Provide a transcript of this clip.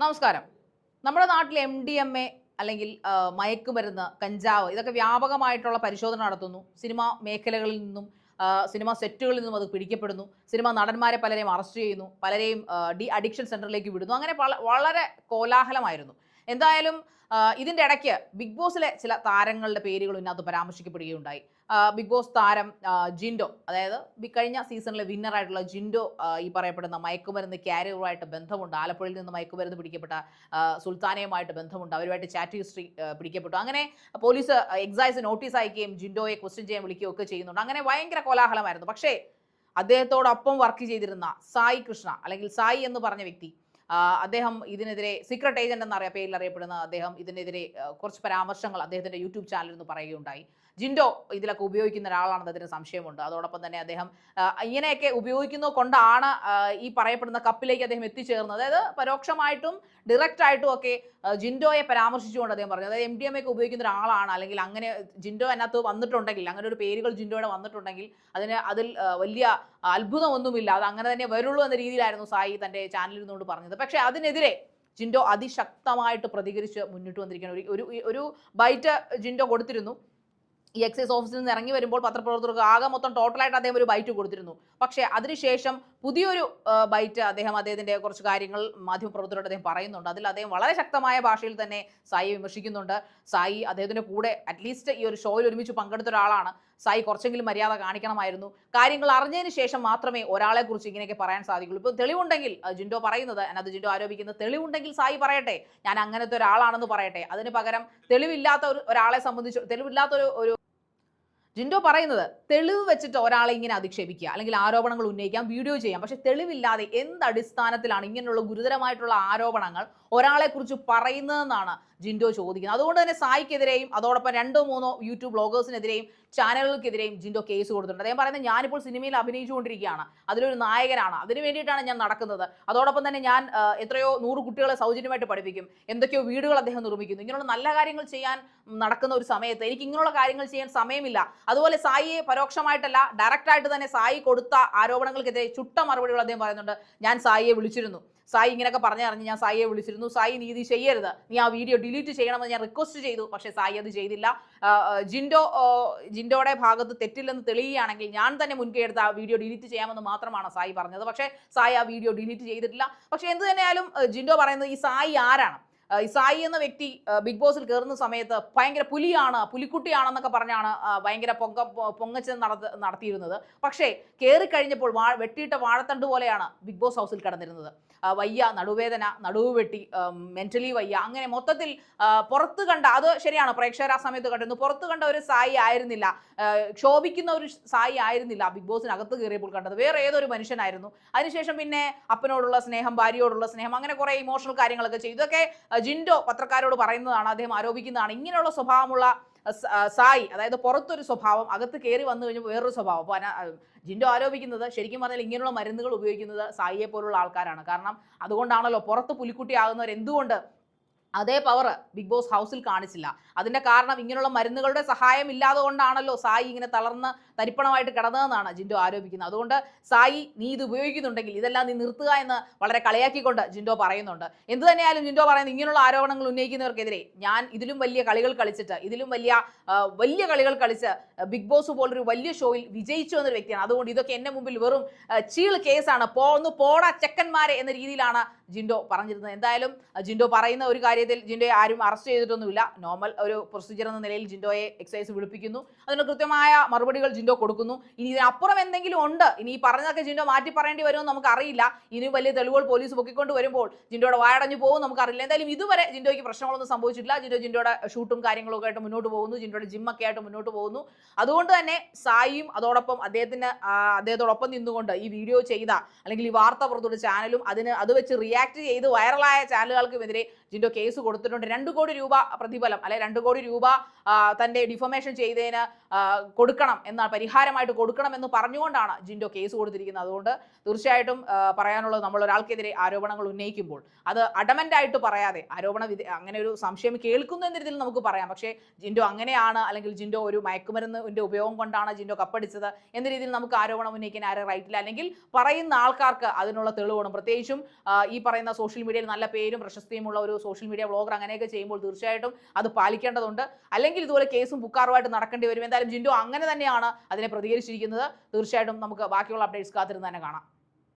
നമസ്കാരം. നമ്മുടെ നാട്ടിൽ എം ഡി എം എ അല്ലെങ്കിൽ മയക്കുമരുന്ന് കഞ്ചാവ് ഇതൊക്കെ വ്യാപകമായിട്ടുള്ള പരിശോധന നടത്തുന്നു. സിനിമാ മേഖലകളിൽ നിന്നും സിനിമാ സെറ്റുകളിൽ നിന്നും അത് പിടിക്കപ്പെടുന്നു. സിനിമാ നടന്മാരെ പലരെയും അറസ്റ്റ് ചെയ്യുന്നു. പലരെയും ഡി അഡിക്ഷൻ സെന്ററിലേക്ക് വിടുന്നു. അങ്ങനെ വളരെ കോലാഹലമായിരുന്നു. എന്തായാലും ഇതിന്റെ ഇടയ്ക്ക് ബിഗ് ബോസിലെ ചില താരങ്ങളുടെ പേരുകൾ ഇതിനകത്ത് പരാമർശിക്കപ്പെടുകയുണ്ടായി. ബിഗ് ബോസ് താരം ജിൻഡോ അതായത് കഴിഞ്ഞ സീസണിലെ വിന്നറായിട്ടുള്ള ജിൻഡോ ഈ പറയപ്പെടുന്ന മയക്കുമരുന്ന് ക്യാരിയറുമായിട്ട് ബന്ധമുണ്ട്. ആലപ്പുഴയിൽ നിന്ന് മയക്കുമരുന്ന് പിടിക്കപ്പെട്ട സുൽത്താനയുമായിട്ട് ബന്ധമുണ്ട്. അവരുമായിട്ട് ചാറ്റ് ഹിസ്റ്ററി പിടിക്കപ്പെട്ടു. അങ്ങനെ പോലീസ് എക്സൈസ് നോട്ടീസ് അയക്കുകയും ജിൻഡോയെ ക്വസ്റ്റ്യൻ ചെയ്യാൻ വിളിക്കുകയും ഒക്കെ ചെയ്യുന്നുണ്ട്. അങ്ങനെ ഭയങ്കര കോലാഹലമായിരുന്നു. പക്ഷേ അദ്ദേഹത്തോടൊപ്പം വർക്ക് ചെയ്തിരുന്ന സായി കൃഷ്ണ അല്ലെങ്കിൽ സായി എന്ന് പറഞ്ഞ വ്യക്തി അദ്ദേഹം ഇതിനെതിരെ സീക്രട്ട് ഏജന്റ് എന്നറിയ പേരിൽ അറിയപ്പെടുന്ന അദ്ദേഹം ഇതിനെതിരെ കുറച്ച് പരാമർശങ്ങൾ അദ്ദേഹത്തിന്റെ യൂട്യൂബ് ചാനലിൽ നിന്ന് പറയുകയുണ്ടായി. ജിൻഡോ ഇതിലൊക്കെ ഉപയോഗിക്കുന്ന ഒരാളാണെന്ന് അതിന് സംശയമുണ്ട്. അതോടൊപ്പം തന്നെ അദ്ദേഹം ഇങ്ങനെയൊക്കെ ഉപയോഗിക്കുന്നത് കൊണ്ടാണ് ഈ പറയപ്പെടുന്ന കപ്പിലേക്ക് അദ്ദേഹം എത്തിച്ചേർന്നത്. അതായത് പരോക്ഷമായിട്ടും ഡയറക്റ്റ് ആയിട്ടും ഒക്കെ ജിൻഡോയെ പരാമർശിച്ചുകൊണ്ട് അദ്ദേഹം പറഞ്ഞു. അതായത് എം ഡി ഒക്കെ ഉപയോഗിക്കുന്ന ഒരാളാണ്. അല്ലെങ്കിൽ അങ്ങനെ ജിൻഡോ അതിനകത്ത് വന്നിട്ടുണ്ടെങ്കിൽ അങ്ങനെ ഒരു പേരുകൾ ജിൻഡോയുടെ വന്നിട്ടുണ്ടെങ്കിൽ അതിന് അതിൽ വലിയ അത്ഭുതമൊന്നുമില്ല. അത് അങ്ങനെ തന്നെ വരുള്ളൂ എന്ന രീതിയിലായിരുന്നു സായി തന്റെ ചാനലിൽ നിന്നുകൊണ്ട് പറഞ്ഞത്. പക്ഷേ അതിനെതിരെ ജിൻഡോ അതിശക്തമായിട്ട് പ്രതികരിച്ച് മുന്നിട്ട് വന്നിരിക്കുകയാണ്. ഒരു- ഒരു ബൈറ്റ് ജിൻഡോ കൊടുത്തിരുന്നു. ഈ എക്സൈസ് ഓഫീസിൽ നിന്ന് ഇറങ്ങി വരുമ്പോൾ പത്രപ്രവർത്തകർക്ക് ആകെ മൊത്തം ടോട്ടലായിട്ട് അദ്ദേഹം ഒരു ബൈറ്റ് കൊടുത്തിരുന്നു. പക്ഷേ അതിനുശേഷം പുതിയൊരു ബൈറ്റ് അദ്ദേഹം അദ്ദേഹത്തിന്റെ കുറച്ച് കാര്യങ്ങൾ മാധ്യമപ്രവർത്തകരോട് അദ്ദേഹം പറയുന്നുണ്ട്. അതിൽ അദ്ദേഹം വളരെ ശക്തമായ ഭാഷയിൽ തന്നെ സായി വിമർശിക്കുന്നുണ്ട്. സായി അദ്ദേഹത്തിന്റെ കൂടെ അറ്റ്ലീസ്റ്റ് ഈ ഒരു ഷോയിൽ ഒരുമിച്ച് പങ്കെടുത്ത ഒരാളാണ്. സായി കുറച്ചെങ്കിലും മര്യാദ കാണിക്കണമായിരുന്നു. കാര്യങ്ങൾ അറിഞ്ഞതിന് ശേഷം മാത്രമേ ഒരാളെക്കുറിച്ച് ഇങ്ങനെയൊക്കെ പറയാൻ സാധിക്കുള്ളൂ. ഇപ്പോൾ തെളിവുണ്ടെങ്കിൽ ജിൻഡോ പറയുന്നത് അതിനകത്ത് ജിൻഡോ ആരോപിക്കുന്നത് തെളിവുണ്ടെങ്കിൽ സായി പറയട്ടെ ഞാൻ അങ്ങനത്തെ ഒരാളാണെന്ന് പറയട്ടെ. അതിന് പകരം തെളിവില്ലാത്ത ഒരു ഒരാളെ സംബന്ധിച്ച് തെളിവില്ലാത്ത ഒരു ജിൻഡോ പറയുന്നത് തെളിവ് വെച്ചിട്ട് ഒരാളെ ഇങ്ങനെ അധിക്ഷേപിക്കുക അല്ലെങ്കിൽ ആരോപണങ്ങൾ ഉന്നയിക്കാം വീഡിയോ ചെയ്യാം. പക്ഷെ തെളിവില്ലാതെ എന്ത് അടിസ്ഥാനത്തിലാണ് ഇങ്ങനെയുള്ള ഗുരുതരമായിട്ടുള്ള ആരോപണങ്ങൾ ഒരാളെ കുറിച്ച് പറയുന്നതെന്നാണ് ജിൻഡോ ചോദിക്കുന്നത്. അതുകൊണ്ട് തന്നെ സായിക്കെതിരെയും അതോടൊപ്പം രണ്ടോ മൂന്നോ യൂട്യൂബ് ബ്ലോഗേഴ്സിനെതിരെയും ചാനലുകൾക്കെതിരെയും ജിൻഡോ കേസ് കൊടുത്തിട്ടുണ്ട്. അദ്ദേഹം പറയുന്നത് ഞാനിപ്പോൾ സിനിമയിൽ അഭിനയിച്ചുകൊണ്ടിരിക്കുകയാണ്. അതിലൊരു നായകനാണ്. അതിനു വേണ്ടിയിട്ടാണ് ഞാൻ നടക്കുന്നത്. അതോടൊപ്പം തന്നെ ഞാൻ എത്രയോ നൂറ് കുട്ടികളെ സൗജന്യമായിട്ട് പഠിപ്പിക്കും. എന്തൊക്കെയോ വീടുകൾ അദ്ദേഹം നിർമ്മിക്കുന്നു. ഇങ്ങനെയുള്ള നല്ല കാര്യങ്ങൾ ചെയ്യാൻ നടക്കുന്ന ഒരു സമയത്ത് എനിക്ക് ഇങ്ങനെയുള്ള കാര്യങ്ങൾ ചെയ്യാൻ സമയമില്ല. അതുപോലെ സായിയെ പരോക്ഷമായിട്ടല്ല ഡയറക്റ്റ് ആയിട്ട് തന്നെ സായി കൊടുത്ത ആരോപണങ്ങൾക്കെതിരെ ചുട്ട മറുപടികൾ അദ്ദേഹം പറയുന്നുണ്ട്. ഞാൻ സായിയെ വിളിച്ചിരുന്നു. സായി ഇങ്ങനെയൊക്കെ പറഞ്ഞു അറിഞ്ഞ് ഞാൻ സായിയെ വിളിച്ചിരുന്നു. സായി നീ ഇത് ചെയ്യരുത്. നീ ആ വീഡിയോ ഡിലീറ്റ് ചെയ്യണമെന്ന് ഞാൻ റിക്വസ്റ്റ് ചെയ്തു. പക്ഷേ സായി അത് ചെയ്തില്ല. ജിൻഡോ ജിൻഡോയുടെ ഭാഗത്ത് തെറ്റില്ലെന്ന് തെളിയുകയാണെങ്കിൽ ഞാൻ തന്നെ മുൻകൈ എടുത്ത് ആ വീഡിയോ ഡിലീറ്റ് ചെയ്യാമെന്ന് മാത്രമാണ് സായി പറഞ്ഞത്. പക്ഷേ സായി ആ വീഡിയോ ഡിലീറ്റ് ചെയ്തിട്ടില്ല. പക്ഷേ എന്ത് തന്നെയായാലും ജിൻഡോ പറയുന്നത് ഈ സായി ആരാണ്? ആ, ഈ സായി എന്ന വ്യക്തി ബിഗ് ബോസിൽ കയറുന്ന സമയത്ത് ഭയങ്കര പുലിയാണ് പുലിക്കുട്ടിയാണെന്നൊക്കെ പറഞ്ഞാണ് ഭയങ്കര പൊങ്ക പൊങ്ങച്ച് നടത്ത നടത്തിയിരുന്നത്. പക്ഷേ കയറി കഴിഞ്ഞപ്പോൾ വാ വെട്ടിയിട്ട വാഴത്തണ്ട് പോലെയാണ് ബിഗ് ബോസ് ഹൗസിൽ കടന്നിരുന്നത്. വയ്യ നടുവേദന നടുവ് വെട്ടി മെന്റലി വയ്യ അങ്ങനെ മൊത്തത്തിൽ പുറത്ത് കണ്ട അത് ശരിയാണ് പ്രേക്ഷകർ ആ സമയത്ത് കണ്ടിരുന്നു പുറത്ത് കണ്ട ഒരു സായി ആയിരുന്നില്ല. ക്ഷോഭിക്കുന്ന ഒരു സായി ആയിരുന്നില്ല ബിഗ് ബോസിനകത്ത് കയറിയപ്പോൾ കണ്ടത്. വേറെ ഏതൊരു മനുഷ്യനായിരുന്നു? അതിനുശേഷം പിന്നെ അപ്പനോടുള്ള സ്നേഹം ഭാര്യയോടുള്ള സ്നേഹം അങ്ങനെ കുറേ ഇമോഷണൽ കാര്യങ്ങളൊക്കെ ചെയ്തു. ഇതൊക്കെ ജിൻഡോ പത്രക്കാരോട് പറയുന്നതാണ് അദ്ദേഹം ആരോപിക്കുന്നതാണ്. ഇങ്ങനെയുള്ള സ്വഭാവമുള്ള സായി അതായത് പുറത്തൊരു സ്വഭാവം അകത്ത് കയറി വന്നു കഴിഞ്ഞപ്പോൾ വേറൊരു സ്വഭാവം. അപ്പോൾ ജിൻഡോ ആരോപിക്കുന്നത് ശരിക്കും പറഞ്ഞാൽ ഇങ്ങനെയുള്ള മരുന്നുകൾ ഉപയോഗിക്കുന്നത് സായിയെ പോലുള്ള ആൾക്കാരാണ്. കാരണം അതുകൊണ്ടാണല്ലോ പുറത്ത് പുലിക്കുട്ടി ആകുന്നവർ എന്തുകൊണ്ട് അതേ പവർ ബിഗ് ബോസ് ഹൗസിൽ കാണിച്ചില്ല. അതിന്റെ കാരണം ഇങ്ങനെയുള്ള മരുന്നുകളുടെ സഹായം ഇല്ലാതെ കൊണ്ടാണല്ലോ സായി ഇങ്ങനെ തളർന്ന് തരിപ്പണമായിട്ട് കിടന്നതെന്നാണ് ജിൻഡോ ആരോപിക്കുന്നത്. അതുകൊണ്ട് സായി നീ ഇത് ഉപയോഗിക്കുന്നുണ്ടെങ്കിൽ ഇതെല്ലാം നീ നിർത്തുക എന്ന് വളരെ കളിയാക്കിക്കൊണ്ട് ജിൻഡോ പറയുന്നുണ്ട്. എന്ത് തന്നെയായാലും ജിൻഡോ പറയുന്നത് ഇങ്ങനെയുള്ള ആരോപണങ്ങൾ ഉന്നയിക്കുന്നവർക്കെതിരെ ഞാൻ ഇതിലും വലിയ കളികൾ കളിച്ചിട്ട് ഇതിലും വലിയ വലിയ കളികൾ കളിച്ച് ബിഗ് ബോസ് പോലൊരു വലിയ ഷോയിൽ വിജയിച്ചു എന്നൊരു വ്യക്തിയാണ്. അതുകൊണ്ട് ഇതൊക്കെ എന്റെ മുമ്പിൽ വെറും ചീൾ കേസാണ്. പോ ഒന്ന് പോടാ ചെക്കന്മാരെ എന്ന രീതിയിലാണ് ജിൻഡോ പറഞ്ഞിരുന്നത്. എന്തായാലും ജിൻഡോ പറയുന്ന ഒരു കാര്യത്തിൽ ജിൻഡോയെ ആരും അറസ്റ്റ് ചെയ്തിട്ടൊന്നുമില്ല. നോർമൽ ഒരു പ്രൊസീജിയർ എന്ന നിലയിൽ ജിൻഡോയെ എക്സൈസ് വിളിപ്പിക്കുന്നു. അതിന് കൃത്യമായ മറുപടികൾ ജിൻഡോ കൊടുക്കുന്നു. ഇനി ഇതിനപ്പുറം എന്തെങ്കിലും ഉണ്ട്? ഇനി ഈ പറഞ്ഞതൊക്കെ ജിൻഡോ മാറ്റി പറയേണ്ടി വരുമെന്ന് നമുക്കറിയില്ല. ഇനി വലിയ തെളിവുകൾ പോലീസ് പൊക്കിക്കൊണ്ട് വരുമ്പോൾ ജിൻഡോയുടെ വായടഞ്ഞു പോകും നമുക്കറിയില്ല. എന്തായാലും ഇതുവരെ ജിൻഡോയ്ക്ക് പ്രശ്നങ്ങളൊന്നും സംഭവിച്ചിട്ടില്ല. ജിൻഡോ ജിൻഡോയുടെ ഷൂട്ടും കാര്യങ്ങളൊക്കെ ആയിട്ട് മുന്നോട്ട് പോകുന്നു. ജിൻഡോയുടെ ജിമ്മൊക്കെ ആയിട്ട് മുന്നോട്ട് പോകുന്നു. അതുകൊണ്ട് തന്നെ സായിയും അതോടൊപ്പം അദ്ദേഹത്തിന് അദ്ദേഹത്തോടൊപ്പം നിന്നുകൊണ്ട് ഈ വീഡിയോ ചെയ്ത അല്ലെങ്കിൽ ഈ വാർത്ത പുറത്തുള്ള ചാനലും അതിന് അത് വെച്ച് റിയാക്ട് ചെയ്ത് വൈറലായ ചാനലുകൾക്കുമെതിരെ ജിൻഡോ കേസ് കേസ് കൊടുത്തിട്ടുണ്ട്. രണ്ട് കോടി രൂപ പ്രതിഫലം അല്ലെ രണ്ട് കോടി രൂപ തന്റെ ഡിഫമേഷൻ ചെയ്തതിന് കൊടുക്കണം എന്ന പരിഹാരമായിട്ട് കൊടുക്കണം എന്ന് പറഞ്ഞുകൊണ്ടാണ് ജിൻഡോ കേസ് കൊടുത്തിരിക്കുന്നത്. അതുകൊണ്ട് തീർച്ചയായിട്ടും പറയാനുള്ളത് നമ്മൾ ഒരാൾക്കെതിരെ ആരോപണങ്ങൾ ഉന്നയിക്കുമ്പോൾ അത് അഡമന്റായിട്ട് പറയാതെ ആരോപണ അങ്ങനെ ഒരു സംശയം കേൾക്കുന്നു എന്ന രീതിയിൽ നമുക്ക് പറയാം. പക്ഷേ ജിൻഡോ അങ്ങനെയാണ് അല്ലെങ്കിൽ ജിൻഡോ ഒരു മയക്കുമരുന്നിന്റെ ഉപയോഗം കൊണ്ടാണ് ജിൻഡോ കപ്പടിച്ചത് എന്ന രീതിയിൽ നമുക്ക് ആരോപണം ഉന്നയിക്കാൻ ആരും റൈറ്റില്ല അല്ലെങ്കിൽ പറയുന്ന ആൾക്കാർക്ക് അതിനുള്ള തെളിവ് പ്രത്യേകിച്ചും ഈ പറയുന്ന സോഷ്യൽ മീഡിയയിൽ നല്ല പേരും പ്രശസ്തിയുമുള്ള ഒരു സോഷ്യൽ മീഡിയ ബ്ലോഗർ അങ്ങനെയൊക്കെ ചെയ്യുമ്പോൾ തീർച്ചയായിട്ടും അത് പാലിക്കേണ്ടതുണ്ട്. അല്ലെങ്കിൽ ഇതുപോലെ കേസും ബുക്കാറുമായിട്ട് നടക്കേണ്ടി വരും. എന്തായാലും ജിൻഡോ അങ്ങനെ തന്നെയാണ് അതിനെ പ്രതികരിച്ചിരിക്കുന്നത്. തീർച്ചയായിട്ടും നമുക്ക് ബാക്കിയുള്ള അപ്ഡേറ്റ്സ് കാത്തിരുന്ന് തന്നെ കാണാം.